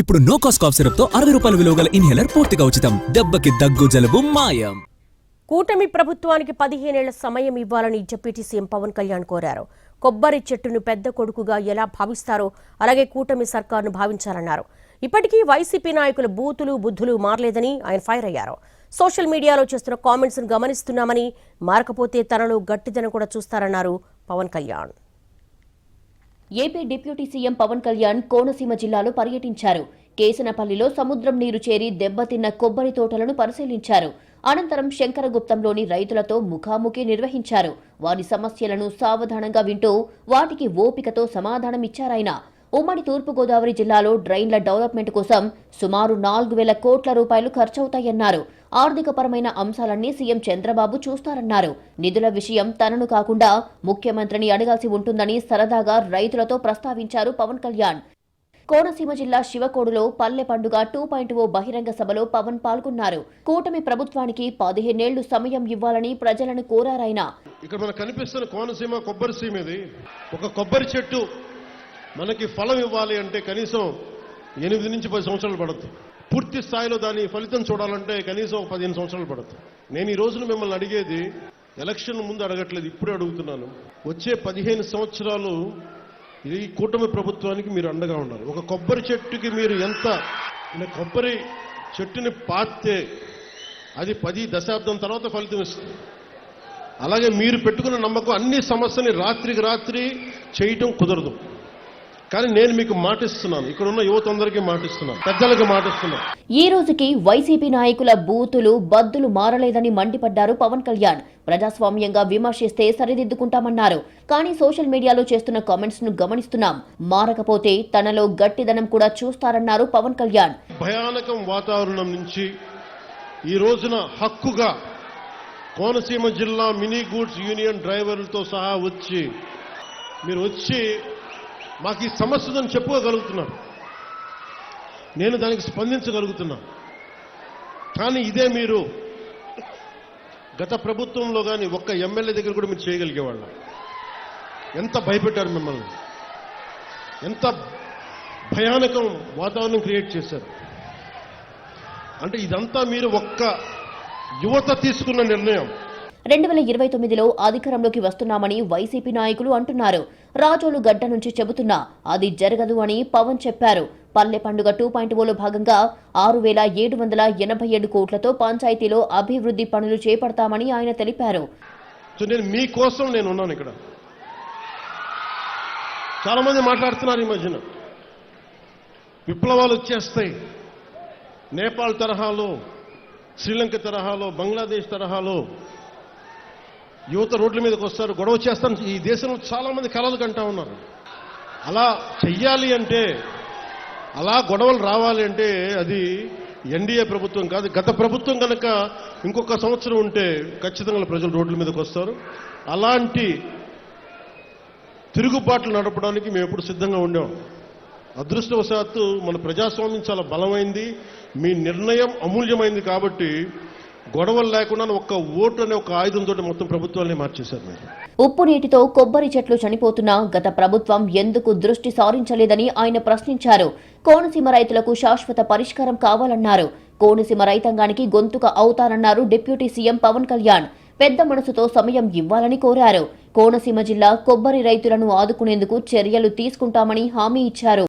ఇప్పుడు no cost cough సిరప్తో అరవై రూపాయల విలువ గల ఇన్హేలర్ పూర్తిగా ఉచితం. దెబ్బకి దగ్గు జలుబు మాయం. కూటమి ప్రభుత్వానికి పదిహేనేళ్ళ సమయం ఇవ్వాలని డిప్యూటీ సీఎం పవన్ కళ్యాణ్ కోరారు. కొబ్బరి చెట్టును పెద్ద కొడుకుగా ఎలా భావిస్తారో అలాగే కూటమి సర్కార్ను భావించాలన్నారు. ఇప్పటికీ వైసీపీ నాయకుల బూతులు బుద్ధులు మారలేదని ఆయన ఫైర్ అయ్యారు. సోషల్ మీడియాలో చేస్తున్న కామెంట్స్ను గమనిస్తున్నామని మారకపోతే తనలో గట్టిదనం కూడా చూస్తారన్నారు Pawan Kalyan. AP deputy CM Pawan Kalyan Konaseema జిల్లాలో పర్యటించారు. కేసనపల్లిలో సముద్రం నీరు చేరి దెబ్బతిన్న కొబ్బరి తోటలను పరిశీలించారు. అనంతరం శంకరగుప్తంలోని రైతులతో ముఖాముఖి నిర్వహించారు. వారి సమస్యలను సావధానంగా వింటూ వాటికి ఓపికతో సమాధానమిచ్చారాయన. ఉమ్మడి తూర్పుగోదావరి జిల్లాలో డ్రైన్ల డెవలప్మెంట్ కోసం సుమారు నాలుగు వేల కోట్ల రూపాయలు ఖర్చవుతాయన్నారు. ఆర్థికపరమైన అంశాలన్నీ సీఎం చంద్రబాబు చూస్తారన్నారు. నిధుల విషయం తనను కాకుండా ముఖ్యమంత్రిని అడగాల్సి ఉంటుందని సరదాగా రైతులతో ప్రస్తావించారు పవన్ కళ్యాణ్. కోనసీమ జిల్లా శివకోడులో పల్లె పండుగ టూ పాయింట్ ఓ బహిరంగ సభలో పవన్ పాల్గొన్నారు. కూటమి ప్రభుత్వానికి పదిహేనేళ్ళు సమయం ఇవ్వాలని ప్రజలను కోరారాయన ఇక్కడ మనకు కనిపిస్తున్న కోనసీమ కొబ్బరి సీమ ఇది ఒక కొబ్బరి చెట్టు మనకి ఫలం ఇవ్వాలి అంటే కనీసం ఎనిమిది నుంచి పది సంవత్సరాలు పడుతుంది పూర్తి స్థాయిలో దాని ఫలితం చూడాలంటే కనీసం ఒక పదిహేను సంవత్సరాలు పడుతుంది. నేను ఈ రోజున మిమ్మల్ని అడిగేది ఎలక్షన్ ముందు అడగట్లేదు ఇప్పుడే అడుగుతున్నాను. వచ్చే పదిహేను సంవత్సరాలు ఇది ఈ కూటమి ప్రభుత్వానికి మీరు అండగా ఉండాలి ఒక కొబ్బరి చెట్టుకి మీరు ఎంత కొబ్బరి చెట్టుని పాతే అది పది దశాబ్దం తర్వాత ఫలితం ఇస్తుంది. అలాగే మీరు పెట్టుకున్న నమ్మకం అన్ని సమస్యని రాత్రికి రాత్రి చేయటం కుదరదు. కానీ నేను మీకు మాటిస్తున్నాను. ఇక్కడ ఉన్న యువత అందరికీ మాటిస్తున్నాను. పెద్దలకు మాటిస్తున్నాను. ఈ రోజుకి వైసీపీ నాయకుల బూతులు బద్దులు మారలేదని మండిపడ్డారు పవన్ కళ్యాణ్. ప్రజాస్వామ్యంగా విమర్శిస్తే సరిదిద్దుకుంటామన్నారు. కానీ సోషల్ మీడియాలో చేస్తున్న కామెంట్స్ను గమనిస్తున్నాం. మారకపోతే తనలో గట్టిదనం కూడా చూస్తారన్నారు పవన్ కళ్యాణ్. భయానకం వాతావరణం నుంచి ఈ రోజున హక్కుగా కోనసీమ జిల్లా మినీ గూడ్స్ యూనియన్ డ్రైవర్లతో సహా వచ్చి మీరు వచ్చి మాకు ఈ సమస్య ఉందని చెప్పుకోగలుగుతున్నారు నేను దానికి స్పందించగలుగుతున్నా. కానీ ఇదే మీరు గత ప్రభుత్వంలో కానీ ఒక్క ఎమ్మెల్యే దగ్గర కూడా మీరు చేయగలిగేవాళ్ళం. ఎంత భయపెట్టారు మిమ్మల్ని. ఎంత భయానకం వాతావరణం క్రియేట్ చేశారు. అంటే ఇదంతా మీరు ఒక్క యువత తీసుకున్న నిర్ణయం. రెండు వేల ఇరవై తొమ్మిదిలో అధికారంలోకి వస్తున్నామని వైసీపీ నాయకులు అంటున్నారు. రాజోలు గడ్డ నుంచి చెబుతున్నా అది జరగదు అని పవన్ చెప్పారు. పల్లె పండుగ టూ పాయింట్ ఓలో భాగంగా ఆరు వేల ఏడు వందల ఎనభై ఏడు కోట్లతో పంచాయతీలో అభివృద్ధి పనులు చేపడతామని ఆయన తెలిపారు. మీకోసం నేను ఉన్నాను ఇక్కడ. చాలా మంది మాట్లాడుతున్నారు ఈ మధ్యన. విప్లవాలు వచ్చేస్తాయి. నేపాల్ తరహాలో శ్రీలంక తరహాలో బంగ్లాదేశ్ తరహాలో యువత రోడ్ల మీదకి వస్తారు గొడవ చేస్తాను. ఈ దేశంలో చాలా మంది కలలు కంటా ఉన్నారు. అలా చెయ్యాలి అంటే అలా గొడవలు రావాలి అంటే అది ఎన్డీఏ ప్రభుత్వం కాదు గత ప్రభుత్వం కనుక ఇంకొక సంవత్సరం ఉంటే ఖచ్చితంగా ప్రజలు రోడ్ల మీదకి వస్తారు. అలాంటి తిరుగుబాట్లు నడపడానికి మేము ఎప్పుడు సిద్ధంగా ఉండాం అదృష్టవశాత్తు మన ప్రజాస్వామ్యం చాలా బలమైంది. మీ నిర్ణయం అమూల్యమైంది కాబట్టి గొడవలు లేకుండా ఒక్క ఓటు అనే ఒక ఆయుధంతో మొత్తం ప్రభుత్వాన్ని మార్చేశారు మీరు. ఉప్పు నీటితో కొబ్బరి చెట్లు చనిపోతున్నా గత ప్రభుత్వం ఎందుకు దృష్టి సారించలేదని ఆయన ప్రశ్నించారు. కోనసీమ రైతులకు శాశ్వత పరిష్కారం కావాలన్నారు. కోనసీమ రైతాంగానికి గొంతుక అవుతారన్నారు డిప్యూటీ సీఎం పవన్ కళ్యాణ్. పెద్ద మనసుతో సమయం ఇవ్వాలని కోరారు. కోనసీమ జిల్లా కొబ్బరి రైతులను ఆదుకునేందుకు చర్యలు తీసుకుంటామని హామీ ఇచ్చారు.